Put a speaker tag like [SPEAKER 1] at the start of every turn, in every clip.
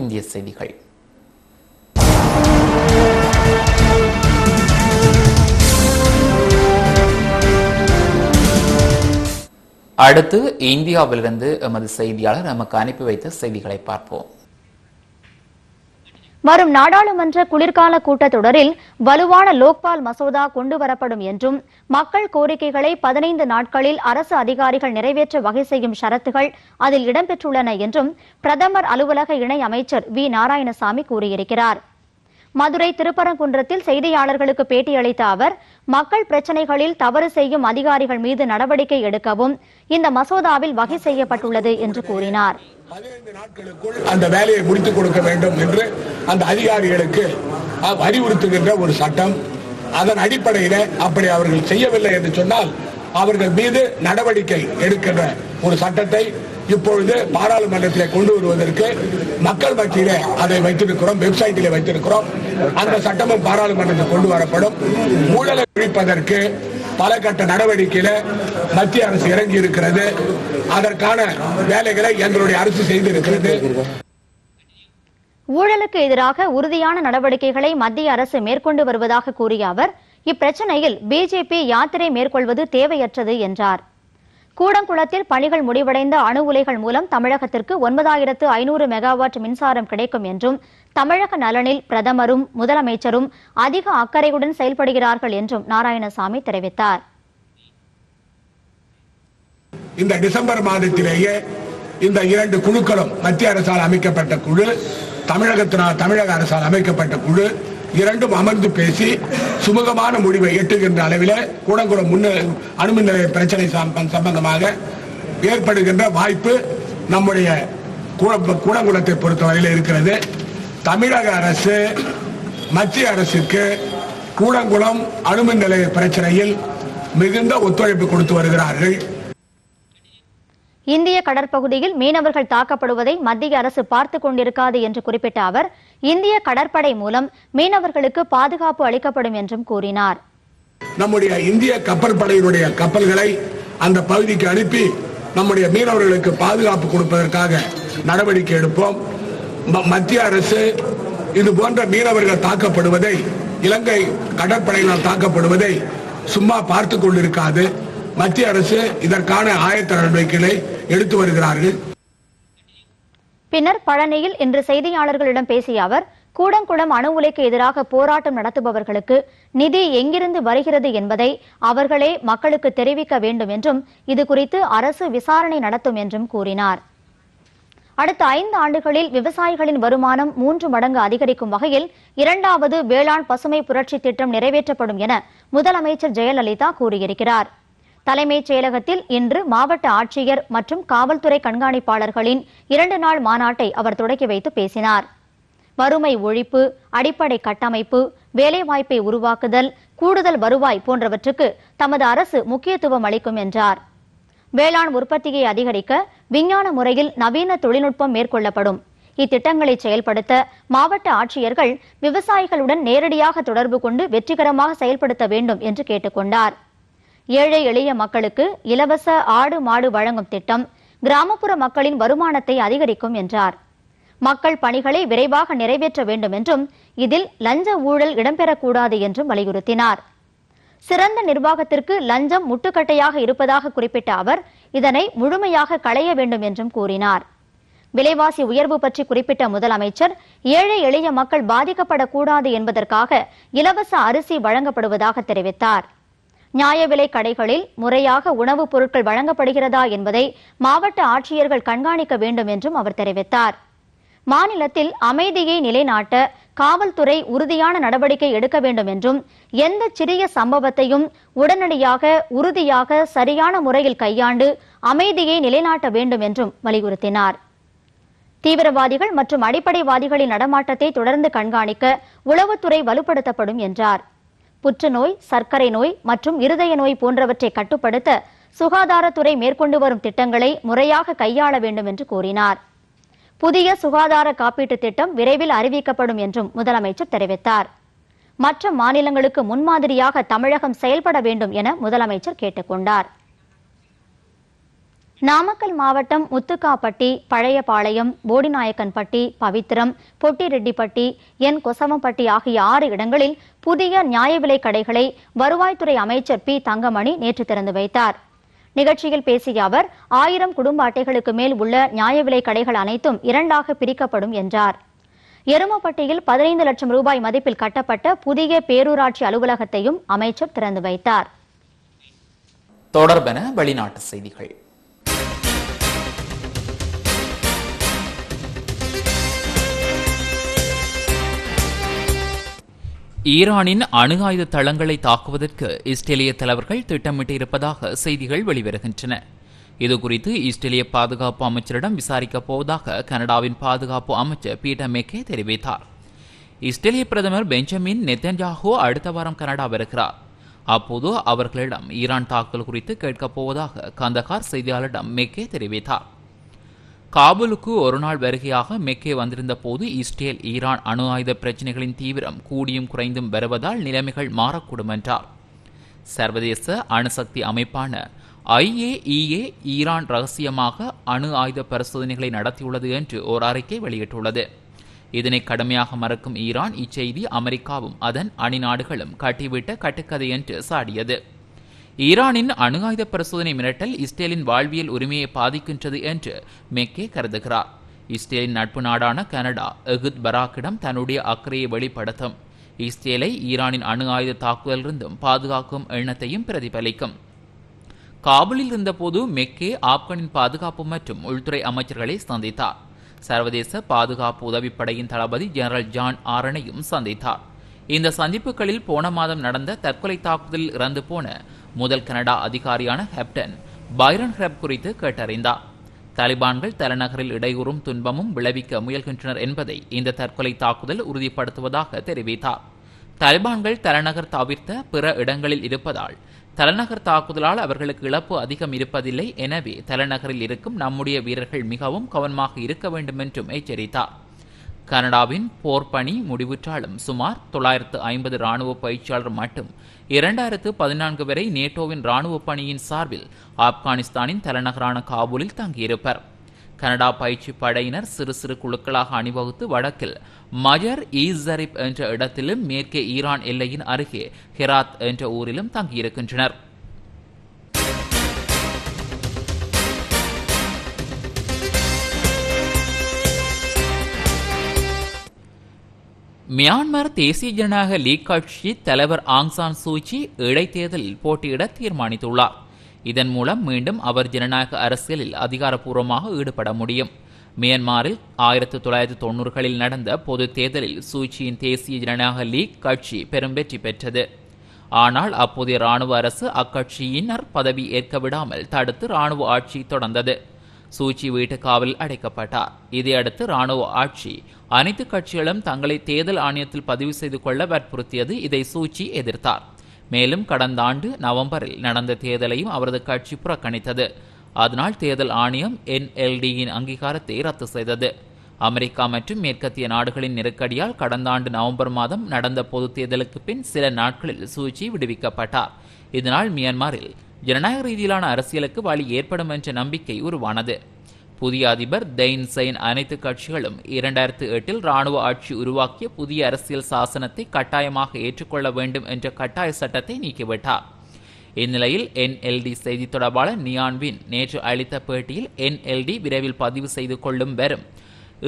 [SPEAKER 1] இந்திய செய்திகள் அடுத்து இந்தியாவிலிருந்து எமது செய்தியாளர் நமக்கு அனுப்பி வைத்த செய்திகளை பார்ப்போம்
[SPEAKER 2] வரும் நாடாளுமன்ற குளிர்கால கூட்டத்தொடரில் வலுவான லோக்பால் மசோதா கொண்டுவரப்படும் என்றும் மக்கள் கோரிக்கைகளை பதினைந்து நாட்களில் அரசு அதிகாரிகள் நிறைவேற்ற வகை செய்யும் ஷரத்துகள் அதில் இடம்பெற்றுள்ளன என்றும் பிரதமர் அலுவலக இணை அமைச்சர் வி நாராயணசாமி கூறியிருக்கிறாா் மதுரை திருப்பரங்குன்றத்தில் செய்தியாளர்களுக்கு பேட்டியளித்த அவர் மக்கள் பிரச்சினைகளில் தவறு செய்யும் அதிகாரிகள் மீது நடவடிக்கை எடுக்கவும் இந்த மசோதாவில் வகை செய்யப்பட்டுள்ளது என்று கூறினார்
[SPEAKER 3] அந்த வேலையை முடித்துக் கொடுக்க வேண்டும் என்று அந்த அதிகாரிகளுக்கு அறிவுறுத்துகின்ற ஒரு சட்டம் அதன் அடிப்படையில அப்படி அவர்கள் செய்யவில்லை என்று சொன்னால் அவர்கள் மீது நடவடிக்கை எடுக்கின்ற ஒரு சட்டத்தை இப்பொழுது பாராளுமன்றத்தில் கொண்டு வருவதற்கு மக்கள் மத்தியிலே அதை வைத்திருக்கிறோம் வெப்சைட்டிலே வைத்திருக்கிறோம் அந்த சட்டமும் பாராளுமன்றத்தில் கொண்டு வரப்படும் ஊழலை ஒழிப்பதற்கு பல கட்ட நடவடிக்கையில மத்திய அரசு இறங்கி இருக்கிறது அதற்கான வேலைகளை எங்களுடைய அரசு செய்திருக்கிறது
[SPEAKER 2] ஊழலுக்கு எதிராக உறுதியான நடவடிக்கைகளை மத்திய அரசு மேற்கொண்டு வருவதாக கூறிய அவர் இப்பிரச்சனையில் பிஜேபி யாத்திரை மேற்கொள்வது தேவையற்றது என்றார் கூடங்குளத்தில் பணிகள் முடிவடைந்த அணு உலைகள் மூலம் தமிழகத்திற்கு ஒன்பதாயிரத்து ஐநூறு மெகாவாட் மின்சாரம் கிடைக்கும் என்றும் தமிழக நலனில் பிரதமரும் முதலமைச்சரும் அதிக அக்கறையுடன் செயல்படுகிறார்கள் என்றும் நாராயணசாமி தெரிவித்தார்
[SPEAKER 3] இந்த டிசம்பர் மாதத்திலேயே இந்த இரண்டு குழுக்களும் மத்திய அரசால் அமைக்கப்பட்ட குழு தமிழகத்தினால் தமிழக அரசால் அமைக்கப்பட்ட குழு இரண்டும் அமர்ந்து பேசி சுமூகமான முடிவை எட்டுகின்ற அளவில் கூடங்குளம் முன்ன அணுமின் நிலைய பிரச்சனை சம்பந்தமாக ஏற்படுகின்ற வாய்ப்பு நம்முடைய கூடங்குளத்தை பொறுத்தவரையில் இருக்கிறது தமிழக அரசு மத்திய அரசுக்கு கூடங்குளம் அணுமின் நிலைய பிரச்சனையில் மிகுந்த ஒத்துழைப்பு கொடுத்து வருகிறார்கள்
[SPEAKER 2] இந்திய கடற்பகுதியில் மீனவர்கள் தாக்கப்படுவதை மத்திய அரசு பார்த்துக் கொண்டிருக்காது என்று குறிப்பிட்ட அவர் இந்திய கடற்படை மூலம் மீனவர்களுக்கு பாதுகாப்பு அளிக்கப்படும் என்றும் கூறினார்
[SPEAKER 3] நம்முடைய இந்திய கப்பற்படையினுடைய கப்பல்களை அந்த பகுதிக்கு அனுப்பி நம்முடைய மீனவர்களுக்கு பாதுகாப்பு கொடுப்பதற்காக நடவடிக்கை எடுப்போம் மத்திய அரசு இது போன்ற மீனவர்கள் தாக்கப்படுவதை இலங்கை கடற்படையினால் தாக்கப்படுவதை சும்மா பார்த்து கொண்டிருக்காது மத்திய அரசு இதற்கான ஆயத்த நடவடிக்கைகளை எடுத்து வருகிறார்கள்
[SPEAKER 2] பின்னர் பழனியில் இன்று செய்தியாளர்களிடம் பேசிய அவர் கூடங்குளம் அணு உலைக்கு எதிராக போராட்டம் நடத்துபவர்களுக்கு நிதி எங்கிருந்து வருகிறது என்பதை அவர்களே மக்களுக்கு தெரிவிக்க வேண்டும் என்றும் இது குறித்து அரசு விசாரணை நடத்தும் என்றும் கூறினார் அடுத்த ஐந்து ஆண்டுகளில் விவசாயிகளின் வருமானம் மூன்று மடங்கு அதிகரிக்கும் வகையில் இரண்டாவது வேளாண் பசுமை புரட்சி திட்டம் நிறைவேற்றப்படும் என முதலமைச்சர் ஜெயலலிதா கூறியிருக்கிறார் தலைமைச் செயலகத்தில் இன்று மாவட்ட ஆட்சியர் மற்றும் காவல்துறை கண்காணிப்பாளர்களின் இரண்டு நாள் மாநாட்டை அவர் தொடக்கி வைத்து பேசினார் வறுமை ஒழிப்பு அடிப்படை கட்டமைப்பு வேலைவாய்ப்பை உருவாக்குதல் கூடுதல் வருவாய் போன்றவற்றுக்கு தமது அரசு முக்கியத்துவம் அளிக்கும் என்றார் வேளாண் உற்பத்தியை அதிகரிக்க விஞ்ஞான முறையில் நவீன தொழில்நுட்பம் மேற்கொள்ளப்படும் இத்திட்டங்களை செயல்படுத்த மாவட்ட ஆட்சியர்கள் விவசாயிகளுடன் நேரடியாக தொடர்பு கொண்டு வெற்றிகரமாக செயல்படுத்த வேண்டும் என்று கேட்டுக்கொண்டார் ஏழை எளிய மக்களுக்கு இலவச ஆடு மாடு வழங்கும் திட்டம் கிராமப்புற மக்களின் வருமானத்தை அதிகரிக்கும் என்றார் மக்கள் பணிகளை விரைவாக நிறைவேற்ற வேண்டும் என்றும் இதில் லஞ்ச ஊழல் இடம்பெறக்கூடாது என்றும் வலியுறுத்தினார் சிறந்த நிர்வாகத்திற்கு லஞ்சம் முட்டுக்கட்டையாக இருப்பதாக குறிப்பிட்ட அவர் இதனை முழுமையாக களைய வேண்டும் என்றும் கூறினார் விலைவாசி உயர்வு பற்றி குறிப்பிட்ட முதலமைச்சர் ஏழை எளிய மக்கள் பாதிக்கப்படக்கூடாது என்பதற்காக இலவச அரிசி வழங்கப்படுவதாக தெரிவித்தார் நியாய விலை கடைகளில் முறையாக உணவுப் பொருட்கள் வழங்கப்படுகிறதா என்பதை மாவட்ட ஆட்சியர்கள் கண்காணிக்க வேண்டும் என்றும் அவர் தெரிவித்தார் மாநிலத்தில் அமைதியை நிலைநாட்ட காவல்துறை உறுதியான நடவடிக்கை எடுக்க வேண்டும் என்றும் எந்த சிறிய சம்பவத்தையும் உடனடியாக உறுதியாக சரியான முறையில் கையாண்டு அமைதியை நிலைநாட்ட வேண்டும் என்றும் வலியுறுத்தினார் தீவிரவாதிகள் மற்றும் அடிப்படைவாதிகளின் நடமாட்டத்தை தொடர்ந்து கண்காணிக்க உளவுத்துறை வலுப்படுத்தப்படும் என்றார் புற்றுநோய் சர்க்கரை நோய் மற்றும் இருதய நோய் போன்றவற்றை கட்டுப்படுத்த சுகாதாரத்துறை மேற்கொண்டு வரும் திட்டங்களை முறையாக கையாள வேண்டும் என்று கூறினார் புதிய சுகாதார காப்பீட்டுத் திட்டம் விரைவில் அறிவிக்கப்படும் என்றும் முதலமைச்சர் தெரிவித்தார் மற்ற மாநிலங்களுக்கு முன்மாதிரியாக தமிழகம் செயல்பட வேண்டும் என முதலமைச்சர் கேட்டுக்கொண்டார் நாமக்கல் மாவட்டம் முத்துக்காப்பட்டி பழையபாளையம் போடிநாயக்கன்பட்டி பவித்திரம் பொட்டிரெட்டிப்பட்டி என் கொசவம்பட்டி ஆகிய ஆறு இடங்களில் புதிய நியாய விலை கடைகளை வருவாய்த்துறை அமைச்சர் பி தங்கமணி நேற்று திறந்து வைத்தார் நிகழ்ச்சியில் பேசிய அவர் ஆயிரம் குடும்ப அட்டைகளுக்கு மேல் உள்ள நியாய விலை கடைகள் அனைத்தும் இரண்டாக பிரிக்கப்படும் என்றார் எருமப்பட்டியில் பதினைந்து லட்சம் ரூபாய் மதிப்பில் கட்டப்பட்ட புதிய பேரூராட்சி அலுவலகத்தையும் அமைச்சர் திறந்து வைத்தார்
[SPEAKER 1] தொடர்பென வெளிநாட்டு செய்திகள் ஈரானின் அணு ஆயுத தளங்களை தாக்குவதற்கு இஸ்ரேலிய தலைவர்கள் திட்டமிட்டிருப்பதாக செய்திகள் வெளிவருகின்றன இதுகுறித்து இஸ்ரேலிய பாதுகாப்பு அமைச்சரிடம் விசாரிக்கப் போவதாக கனடாவின் பாதுகாப்பு அமைச்சர் பீட்டர் மேக்கே தெரிவித்தார் இஸ்ரேலிய பிரதமர் பெஞ்சமின் நெத்தன்ஜாஹோ அடுத்த வாரம் கனடா வருகிறார் அப்போது அவர்களிடம் ஈரான் தாக்குதல் குறித்து கேட்கப் போவதாக கந்தகார் செய்தியாளரிடம் மேக்கே தெரிவித்தார் காபூலுக்கு ஒருநாள் வருகையாக மெக்கே வந்திருந்த போது இஸ்ரேல் ஈரான் அணு ஆயுத பிரச்சினைகளின் தீவிரம் கூடியும் குறைந்தும் வருவதால் நிலைமைகள் மாறக்கூடும் என்றார் சர்வதேச அணுசக்தி அமைப்பான ஐஏஇஏ ஈரான் ரகசியமாக அணு ஆயுத பரிசோதனைகளை நடத்தியுள்ளது என்று ஓர் அறிக்கை வெளியிட்டுள்ளது இதனை கடுமையாக மறக்கும் ஈரான் இச்செய்தி அமெரிக்காவும் அதன் அணி நாடுகளும் கட்டிவிட்ட கட்டுக்கதை என்று சாடியது ஈரானின் அணு ஆயுத பரிசோதனை மிரட்டல் இஸ்ரேலின் வாழ்வியல் உரிமையை பாதிக்கின்றது என்று மெக்கே கருதுகிறார் இஸ்ரேலின் நட்பு நாடான கனடா எகுத் பராக்கிடம் தன்னுடைய அக்கறையை வெளிப்படுத்தும் இஸ்ரேலை ஈரானின் அணு ஆயுத தாக்குதலிருந்தும் பாதுகாக்கும் எண்ணத்தையும் பிரதிபலிக்கும் காபூலில் இருந்தபோது மெக்கே ஆப்கானின் பாதுகாப்பு மற்றும் உள்துறை அமைச்சர்களை சந்தித்தார் சர்வதேச பாதுகாப்பு உதவிப்படையின் தளபதி ஜெனரல் ஜான் ஆரனையும் சந்தித்தார் இந்த சந்திப்புகளில் போன மாதம் நடந்த தற்கொலை தாக்குதலில் இறந்து போன முதல் கனடா அதிகாரியான ஹெப்டன் பைரன் ஹெப் குறித்து கேட்டறிந்தார் தாலிபான்கள் தலைநகரில் இடையூறும் துன்பமும் விளைவிக்க முயல்கின்றனர் என்பதை இந்த தற்கொலை தாக்குதல் உறுதிப்படுத்துவதாக தெரிவித்தார் தாலிபான்கள் தலைநகர் தவிர்த்த பிற இடங்களில் இருப்பதால் தலைநகர் தாக்குதலால் அவர்களுக்கு இழப்பு அதிகம் இருப்பதில்லை எனவே தலைநகரில் இருக்கும் நம்முடைய வீரர்கள் மிகவும் கவனமாக இருக்க வேண்டும் என்றும் எச்சரித்தார் கனடாவின் போர்ப்பணி முடிவுற்றாலும் சுமார் தொள்ளாயிரத்து ஐம்பது ராணுவ பயிற்சியாளர் மட்டும் இரண்டாயிரத்து பதினான்கு வரை நேட்டோவின் ராணுவ பணியின் சார்பில் ஆப்கானிஸ்தானின் தலைநகரான காபூலில் தங்கியிருப்பர் கனடா பயிற்சி படையினர் சிறு சிறு குழுக்களாக அணிவகுத்து வடக்கில் மஜர் ஈசரிப் என்ற இடத்திலும் மேற்கே ஈரான் எல்லையின் அருகே ஹெராத் என்ற ஊரிலும் தங்கியிருக்கின்றனர் மியான்மர் தேசிய ஜனநாயக லீக் கட்சி தலைவர் ஆங்சான் சூச்சி இடைத்தேர்தலில் போட்டியிட தீர்மானித்துள்ளார் இதன் மூலம் மீண்டும் அவர் ஜனநாயக அரசியலில் அதிகாரப்பூர்வமாக ஈடுபட முடியும் மியான்மரில் ஆயிரத்தி தொள்ளாயிரத்தி தொண்ணூறுகளில் நடந்த பொது தேர்தலில் சூச்சியின் தேசிய ஜனநாயக லீக் கட்சி பெரும் வெற்றி பெற்றது ஆனால் அப்போதைய ராணுவ அரசு அக்கட்சியினர் பதவி ஏற்க விடாமல் தடுத்து ராணுவ ஆட்சி தொடர்ந்தது சூச்சி வீட்டு காவலில் அடைக்கப்பட்டார் இதையடுத்து ராணுவ ஆட்சி அனைத்து கட்சிகளும் தங்களை தேர்தல் ஆணையத்தில் பதிவு செய்து கொள்ள வற்புறுத்தியது இதை சூச்சி எதிர்த்தார் மேலும் கடந்த ஆண்டு நவம்பரில் நடந்த தேர்தலையும் அவரது கட்சி புறக்கணித்தது அதனால் தேர்தல் ஆணையம் என்எல்டியின் அங்கீகாரத்தை ரத்து செய்தது அமெரிக்கா மற்றும் மேற்கத்திய நாடுகளின் நெருக்கடியால் கடந்த ஆண்டு நவம்பர் மாதம் நடந்த பொது தேர்தலுக்கு பின் சில நாட்களில் சூச்சி விடுவிக்கப்பட்டார் இதனால் மியான்மரில் ஜனநாயக ரீதியிலான அரசியலுக்கு வழி ஏற்படும் என்ற நம்பிக்கை உருவானது புதிய அதிபர் தெயின் செயின் அனைத்து கட்சிகளும் இரண்டாயிரத்து எட்டில் ராணுவ ஆட்சி உருவாக்கிய புதிய அரசியல் சாசனத்தை கட்டாயமாக ஏற்றுக்கொள்ள வேண்டும் என்ற கட்டாய சட்டத்தை நீக்கிவிட்டார் இந்நிலையில் என்எல்டி செய்தி தொடர்பாளர் நியான்வின் நேற்று அளித்த பேட்டியில் என்எல்டி விரைவில் பதிவு செய்து கொள்ளும் வரும்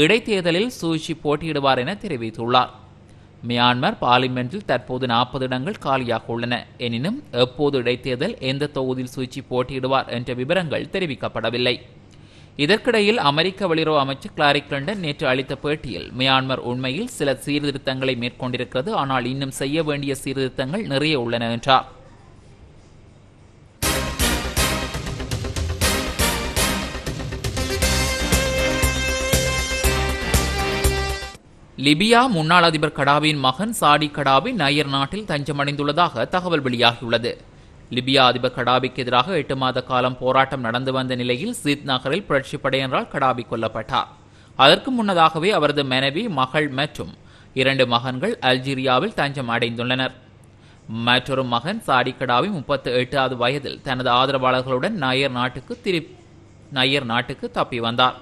[SPEAKER 1] இடைத்தேர்தலில் சூழ்ச்சி போட்டியிடுவார் என தெரிவித்துள்ளார் மியான்மர் பார்லிமெண்டில் தற்போது நாற்பது இடங்கள் காலியாக உள்ளன எனினும் எப்போது இடைத்தேர்தல் எந்த தொகுதியில் சூழ்ச்சி போட்டியிடுவார் என்ற விவரங்கள் தெரிவிக்கப்படவில்லை இதற்கிடையில் அமெரிக்க வெளியுறவு அமைச்சர் கிளாரி கிளண்டன் நேற்று அளித்த பேட்டியில் மியான்மர் உண்மையில் சில சீர்திருத்தங்களை மேற்கொண்டிருக்கிறது ஆனால் இன்னும் செய்ய வேண்டிய சீர்திருத்தங்கள் நிறைய உள்ளன என்றார் லிபியா முன்னாள் அதிபர் கடாபியின் மகன் சாடி கடாபி நயர் நாட்டில் தஞ்சமடைந்துள்ளதாக தகவல் வெளியாகியுள்ளது லிபியா அதிபர் கடாபிக்கு எதிராக எட்டு மாத காலம் போராட்டம் நடந்து வந்த நிலையில் சீத் நகரில் புரட்சி படையினரால் கடாபி கொல்லப்பட்டார் அதற்கு முன்னதாகவே அவரது மனைவி மகள் மற்றும் இரண்டு மகன்கள் அல்ஜீரியாவில் தஞ்சம் அடைந்துள்ளனர் மற்றொரு மகன் சாடி கடாபி முப்பத்தி எட்டாவது வயதில் தனது ஆதரவாளர்களுடன் நயர் நாட்டுக்கு திரு நயர் நாட்டுக்கு தப்பி வந்தார்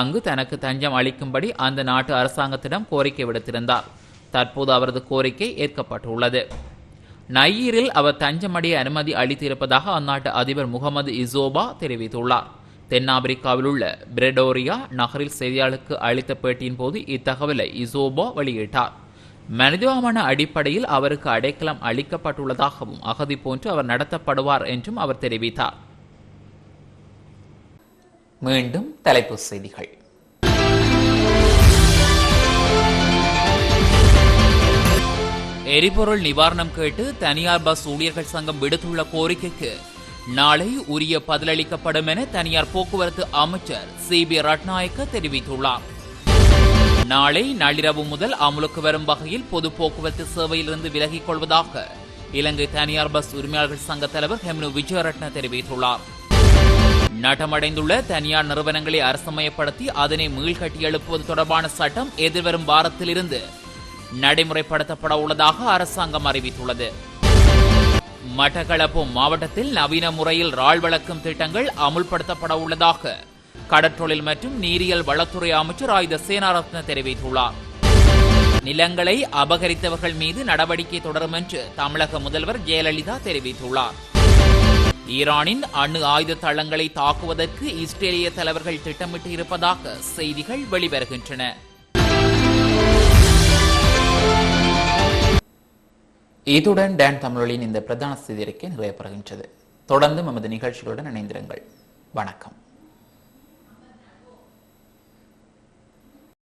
[SPEAKER 1] அங்கு தனக்கு தஞ்சம் அளிக்கும்படி அந்த நாட்டு அரசாங்கத்திடம் கோரிக்கை விடுத்திருந்தார் தற்போது அவரது கோரிக்கை ஏற்கப்பட்டுள்ளது நையீரில் அவர் தஞ்சமடைய அனுமதி அளித்திருப்பதாக அந்நாட்டு அதிபர் முகமது இசோபா தெரிவித்துள்ளார் தென்னாப்பிரிக்காவில் உள்ள பிரெடோரியா நகரில் செய்தியாளருக்கு அளித்த பேட்டியின் போது இத்தகவலை இசோபா வெளியிட்டார் மனிதாபமான அடிப்படையில் அவருக்கு அடைக்கலம் அளிக்கப்பட்டுள்ளதாகவும் அகதி போன்று அவர் நடத்தப்படுவார் என்றும் அவர் தெரிவித்தார் மீண்டும் தலைப்புச் செய்திகள் எரிபொருள் நிவாரணம் கேட்டு தனியார் பஸ் ஊழியர்கள் சங்கம் விடுத்துள்ள கோரிக்கைக்கு நாளை உரிய பதிலளிக்கப்படும் என தனியார் போக்குவரத்து அமைச்சர் சி பி ரட்நாயக்க தெரிவித்துள்ளார் நாளை நள்ளிரவு முதல் அமலுக்கு வரும் வகையில் பொது போக்குவரத்து சேவையிலிருந்து விலகிக் கொள்வதாக இலங்கை தனியார் பஸ் உரிமையாளர்கள் சங்க தலைவர் ஹெம்னு விஜயரட்ன தெரிவித்துள்ளார் நடமடைந்துள்ள தனியார் நிறுவனங்களை அரசமயப்படுத்தி அதனை மீள்கட்டி எழுப்புவது தொடர்பான சட்டம் எதிர்வரும் வாரத்திலிருந்து நடைமுறைப்படுத்தப்பட உள்ளதாக அரசாங்கம் அறிவித்துள்ளது மட்டக்களப்பு மாவட்டத்தில் நவீன முறையில் ரால் வளர்க்கும் திட்டங்கள் அமுல்படுத்தப்பட உள்ளதாக கடற்றொழில் மற்றும் நீரியல் வளத்துறை அமைச்சர் ஆயுத சேனாரத்ன தெரிவித்துள்ளார் நிலங்களை அபகரித்தவர்கள் மீது நடவடிக்கை தொடரும் என்று தமிழக முதல்வர் ஜெயலலிதா தெரிவித்துள்ளார் ஈரானின் அணு ஆயுத தளங்களை தாக்குவதற்கு இஸ்ரேலிய தலைவர்கள் திட்டமிட்டு இருப்பதாக செய்திகள் வெளிவருகின்றன இதுடன் டேன் தமிழின் இந்த பிரதான செய்தியறிக்கை நிறைவு பெறுகின்றது தொடர்ந்து நமது நிகழ்ச்சிகளுடன் இணைந்திருங்கள் வணக்கம்